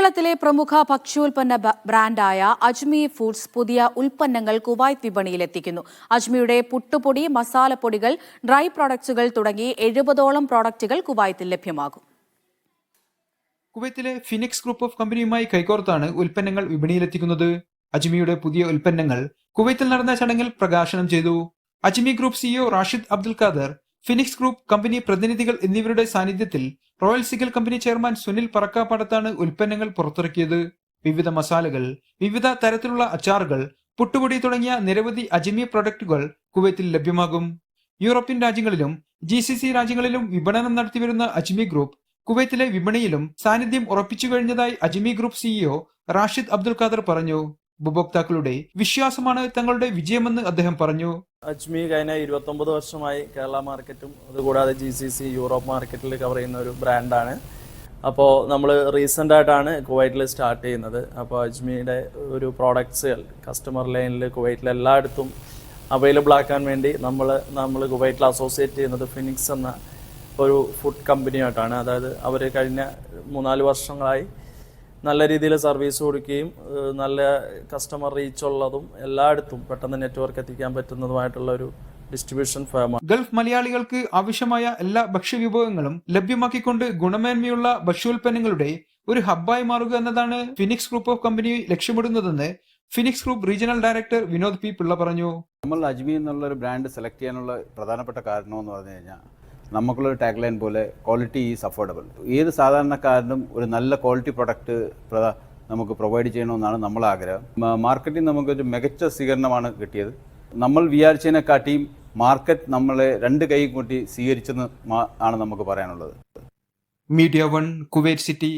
കേരളത്തിലെ പ്രമുഖ ഭക്ഷ്യോൽപ്പന്ന ബ്രാൻഡായ അജ്മി ഫുഡ്സ് പുതിയ ഉൽപ്പന്നങ്ങൾ കുവൈത്ത് വിപണിയിലെത്തിക്കുന്നു. അജ്മിയുടെ പുട്ടുപൊടി മസാലപ്പൊടികൾ ഡ്രൈ പ്രോഡക്ട്സുകൾ തുടങ്ങി എഴുപതോളം പ്രോഡക്റ്റുകൾ കുവൈത്തിൽ ലഭ്യമാകും. കുവൈത്തിലെ ഫിനിക്സ് ഗ്രൂപ്പ് ഓഫ് കമ്പനിയുമായി കൈകോർത്താണ് ഉൽപ്പന്നങ്ങൾ വിപണിയിലെത്തിക്കുന്നത്. അജ്മിയുടെ പുതിയ ഉൽപ്പന്നങ്ങൾ കുവൈത്തിൽ നടന്ന ചടങ്ങിൽ പ്രകാശനം ചെയ്തു. Ajmi group CEO Rashid Abdul Khader Phoenix group company പ്രതിനിധികൾ എന്നിവരുടെ സാന്നിധ്യത്തിൽ royal Seagull company chairman Sunil പറക്കാപ്പാടത്താണ് ഉൽപ്പന്നങ്ങൾ പുറത്തിറക്കിയത്. വിവിധ മസാലകൾ വിവിധ തരത്തിലുള്ള അച്ചാറുകൾ പുട്ടുപൊടി തുടങ്ങിയ നിരവധി അജമ്യ പ്രൊഡക്റ്റുകൾ കുവൈത്തിൽ ലഭ്യമാകും. യൂറോപ്യൻ രാജ്യങ്ങളിലും ജി സി സി രാജ്യങ്ങളിലും വിപണനം നടത്തിവരുന്ന അജ്മി ഗ്രൂപ്പ് കുവൈത്തിലെ വിപണിയിലും സാന്നിധ്യം ഉറപ്പിച്ചു കഴിഞ്ഞതായി അജ്മി ഗ്രൂപ്പ് സിഇഒ റാഷിദ് അബ്ദുൽ ഖാദർ പറഞ്ഞു. ഉപഭോക്താക്കളുടെ വിശ്വാസമാണ് തങ്ങളുടെ വിജയമെന്ന് അദ്ദേഹം പറഞ്ഞു. അജ്മി കഴിഞ്ഞ ഇരുപത്തൊമ്പത് വർഷമായി കേരള മാർക്കറ്റും അതുകൂടാതെ ജി സി സി യൂറോപ്പ് മാർക്കറ്റിൽ കവർ ചെയ്യുന്ന ഒരു ബ്രാൻഡാണ് അപ്പോൾ നമ്മൾ റീസെന്റ് ആയിട്ടാണ് കുവൈറ്റിൽ സ്റ്റാർട്ട് ചെയ്യുന്നത്. അപ്പോൾ അജ്മിയുടെ ഒരു പ്രോഡക്ട്സുകൾ കസ്റ്റമർ ലൈനിൽ കുവൈറ്റിൽ എല്ലായിടത്തും അവൈലബിൾ ആക്കാൻ വേണ്ടി നമ്മൾ നമ്മൾ കുവൈറ്റിൽ അസോസിയേറ്റ് ചെയ്യുന്നത് ഫിനിക്സ് എന്ന ഒരു ഫുഡ് കമ്പനിയായിട്ടാണ് അതായത് അവർ കഴിഞ്ഞ മൂന്നാൽ വർഷങ്ങളായി നല്ല രീതിയിൽ സർവീസ് കൊടുക്കുകയും നല്ല കസ്റ്റമർ റീച്ച് ഉള്ളതും എല്ലായിടത്തും പെട്ടെന്ന് നെറ്റ്വർക്ക് എത്തിക്കാൻ പറ്റുന്നതുമായിട്ടുള്ള ഒരു ഡിസ്ട്രിബ്യൂഷൻ ഫേമാണ് ഗൾഫ് മലയാളികൾക്ക് ആവശ്യമായ എല്ലാ ഭക്ഷ്യവിഭവങ്ങളും ലഭ്യമാക്കിക്കൊണ്ട് ഗുണമേന്മയുള്ള ഭക്ഷ്യോൽപ്പന്നങ്ങളുടെ ഒരു ഹബ്ബായി മാറുക എന്നതാണ് ഫിനിക്സ് ഗ്രൂപ്പ് ഓഫ് കമ്പനി ലക്ഷ്യമിടുന്നതെന്ന് Phoenix group regional director Vinod P. Pillai പറഞ്ഞു. നമ്മൾ അജ്മി എന്നുള്ള ഒരു ബ്രാൻഡ് സെലക്ട് ചെയ്യാനുള്ള പ്രധാനപ്പെട്ട കാരണം എന്ന് പറഞ്ഞു കഴിഞ്ഞാൽ നമുക്കുള്ള ടാഗ് ലൈൻ പോലെ ക്വാളിറ്റി ഈസ് അഫോർഡബിൾ ഏത് സാധാരണക്കാരനും ഒരു നല്ല ക്വാളിറ്റി പ്രൊഡക്റ്റ് നമുക്ക് പ്രൊവൈഡ് ചെയ്യണമെന്നാണ് നമ്മൾ ആഗ്രഹം. മാർക്കറ്റിൽ നമുക്കൊരു മികച്ച സ്വീകരണമാണ് കിട്ടിയത്. നമ്മൾ വിചാരിച്ചതിനെക്കാട്ടിയും മാർക്കറ്റ് നമ്മളെ രണ്ട് കൈ കൂട്ടി സ്വീകരിച്ചെന്ന് ആണ് നമുക്ക് പറയാനുള്ളത്. Media one Kuwait city